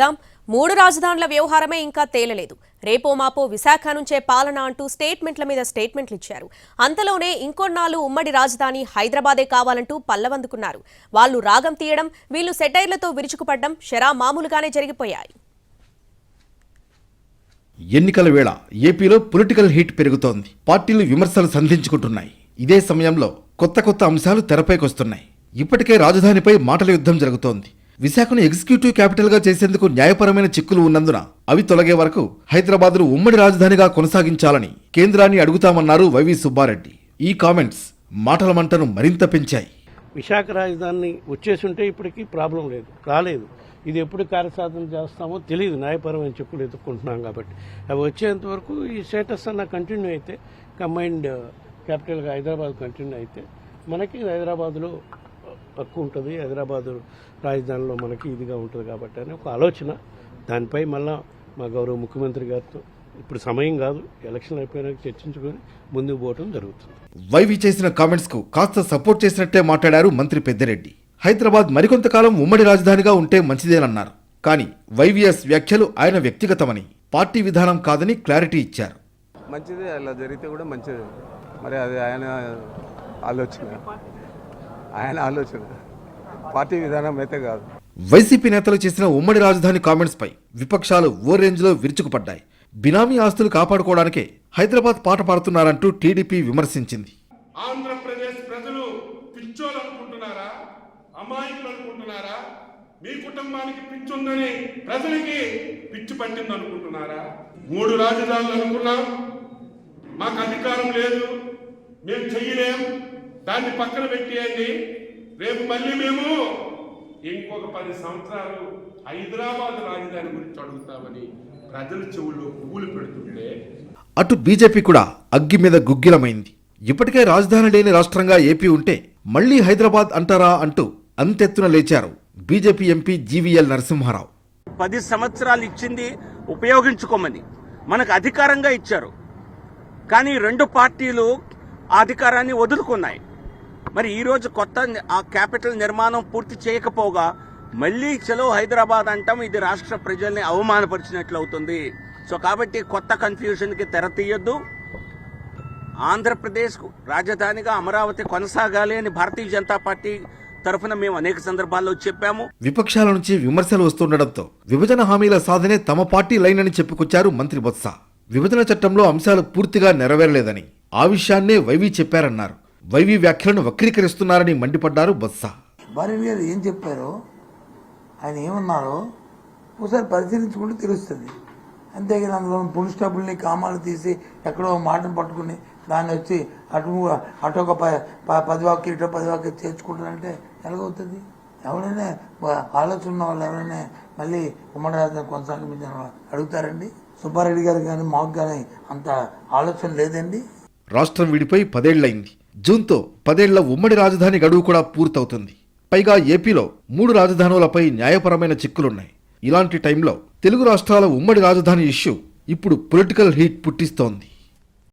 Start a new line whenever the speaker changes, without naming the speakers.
చూద్దాం. మూడు రాజధానుల వ్యవహారమే ఇంకా తేలలేదు. రేపో మాపో విశాఖ నుంచే పాలన అంటూ స్టేట్మెంట్ల మీద స్టేట్మెంట్లు ఇచ్చారు. అంతలోనే ఇంకొన్నాళ్ళు ఉమ్మడి రాజధాని హైదరాబాదే కావాలంటూ పల్లవందుకున్నారు. వాళ్ళు రాగం తీయడం వీళ్ళు సెటైర్లతో విరుచుకుపడ్డం షరా మామూలుగానే జరిగిపోయాయి.
ఎన్నికల వేళ ఏపీలో పొలిటికల్ హీట్ పెరుగుతోంది. పార్టీలు విమర్శలు సంధించుకుంటున్నాయి. ఇదే సమయంలో కొత్త కొత్త అంశాలు తెరపైకొస్తున్నాయి ఇప్పటికే రాజధానిపై మాటల యుద్ధం జరుగుతోంది. విశాఖను ఎగ్జిక్యూటివ్ క్యాపిటల్గా చేసేందుకు న్యాయపరమైన చిక్కులు ఉన్నందున అవి తొలగే వరకు హైదరాబాద్ను ఉమ్మడి రాజధానిగా కొనసాగించాలని కేంద్రాన్ని అడుగుతామన్నారు వైవి సుబ్బారెడ్డి. ఈ కామెంట్స్ మాటల మంటను మరింత పెంచాయి.
విశాఖ రాజధాని వచ్చేసి ఉంటే ఇప్పటికీ ప్రాబ్లం లేదు రాలేదు. ఇది ఎప్పుడు కార్యసాధన చేస్తామో తెలియదు న్యాయపరమైన చిక్కులు ఎదుర్కొంటున్నాం కాబట్టి. అవి వచ్చేంత వరకు ఈ స్టేటస్ అన్న కంటిన్యూ అయితే కంబైన్డ్ క్యాపిటల్గా uh, హైదరాబాద్ కంటిన్యూ అయితే మనకి హైదరాబాద్లో తక్కువ ఉంటుంది. హైదరాబాద్ రాజధానిలో మనకి ఇదిగా ఉంటుంది కాబట్టి అని ఒక ఆలోచన. దానిపై మళ్ళా మా గౌరవ ముఖ్యమంత్రి గారితో ఇప్పుడు సమయం కాదు ఎలక్షన్ అయిపోయినాక చర్చించుకొని ముందుకు పోవడం జరుగుతుంది.
వైవి చేసిన కామెంట్స్కు కాస్త సపోర్ట్ చేసినట్టే మాట్లాడారు మంత్రి పెద్దిరెడ్డి. హైదరాబాద్ మరికొంతకాలం ఉమ్మడి రాజధానిగా ఉంటే మంచిదేనన్నారు. కానీ వైవిఎస్ వ్యాఖ్యలు ఆయన వ్యక్తిగతమని పార్టీ విధానం కాదని క్లారిటీ ఇచ్చారు.
మంచిదే అలా జరిగితే కూడా మంచిదే. మరి అది ఆయన ఆలోచన. ఆయన ఆలోచన. పార్టీ విధానం అయితే కాదు.
వైసీపీ నేతలు చేసిన ఉమ్మడి రాజధాని కామెంట్స్ పై విపక్షాలు ఓ రేంజ్లో విరుచుకుపడ్డాయి. బినామీ ఆస్తులు కాపాడుకోవడానికే హైదరాబాద్ పాట పాడుతున్నారంటూ టీడీపీ విమర్శించింది.
ఆంధ్రప్రదేశ్ ప్రజలు పిచ్చోలు అనుకుంటున్నారా అమాయకులు అనుకుంటున్నారా మీ కుటుంబానికి పిచ్చి ఉందని ప్రజలకి పిచ్చి పట్టింది అనుకుంటున్నారా మూడు రాజధానులు అనుకున్నాం. మాకు అధికారం లేదు. మేము చెయ్యలేం. దాన్ని పక్కన పెట్టేయండి. రేపు మళ్ళీ మేము ఇంకొక పది సంవత్సరాలు హైదరాబాద్ రాజధాని గురించి అడుగుతామని ప్రజల చెవుల్లో పువ్వులు పెడుతుంటే
అటు బీజేపీ కూడా అగ్గి మీద గుగ్గిలమైంది. ఇప్పటికే రాజధాని లేని రాష్ట్రంగా ఏపీ ఉంటే మళ్ళీ హైదరాబాద్ అంటారా అంటూ అంతెత్తున లేచారు బీజేపీ ఎంపీ జీవీఎల్ నరసింహారావు.
పది సంవత్సరాలు ఇచ్చింది ఉపయోగించుకోమని మనకు అధికారంగా ఇచ్చారు. కానీ రెండు పార్టీలు ఆ అధికారాన్ని వదులుకున్నాయి. మరి ఈరోజు కొత్త ఆ క్యాపిటల్ నిర్మాణం పూర్తి చేయకపోగా మళ్ళీ చలో హైదరాబాద్ అంటాం ఇది రాష్ట్ర ప్రజల్ని అవమానపరిచినట్లు అవుతుంది. సో కాబట్టి కొత్త కన్ఫ్యూషన్కి తెర తీయొద్దు. ఆంధ్రప్రదేశ్ రాజధానిగా అమరావతి కొనసాగాలి అని భారతీయ జనతా పార్టీ తరఫున మేము అనేక సందర్భాల్లో చెప్పాము.
విపక్షాల నుంచి విమర్శలు వస్తుండటంతో విభజన హామీల సాధనే తమ పార్టీ లైన్ అని చెప్పుకొచ్చారు మంత్రి బొత్స. విభజన చట్టంలో అంశాలు పూర్తిగా నెరవేరలేదని ఆ విషయాన్నే వైవి చెప్పారన్నారు. వైవి వ్యాఖ్యలను వక్రీకరిస్తున్నారని మండిపడ్డారు బొత్స.
భార్య గారు ఏం చెప్పారో? ఆయన ఏమన్నారో? ఒకసారి పరిశీలించుకుంటే తెలుస్తుంది. అంతేగాని అందులో పులి స్టాపుల్ని కామాలు తీసి ఎక్కడో మాటను పట్టుకుని దాన్ని వచ్చి అటు అటు ఒక పది వాక్య ఇటు పది వాక్య చేర్చుకుంటారంటే ఎలాగవుతుంది? ఎవరైనా ఆలోచన ఉన్న వాళ్ళు ఎవరైనా మళ్ళీ ఉమ్మడి రాజధాని కొనసాగించిన అడుగుతారండి? సుబ్బారెడ్డి గారు కానీ మాకు కానీ అంత ఆలోచన లేదండి?
రాష్ట్రం విడిపోయి పదేళ్ళయింది జూన్తో పదేళ్ళ ఉమ్మడి రాజధాని గడువు కూడా పూర్తవుతుంది. పైగా ఏపీలో మూడు రాజధానులపై న్యాయపరమైన చిక్కులున్నాయి. ఇలాంటి టైంలో తెలుగు రాష్ట్రాల ఉమ్మడి రాజధాని ఇష్యూ ఇప్పుడు పొలిటికల్ హీట్ పుట్టిస్తోంది.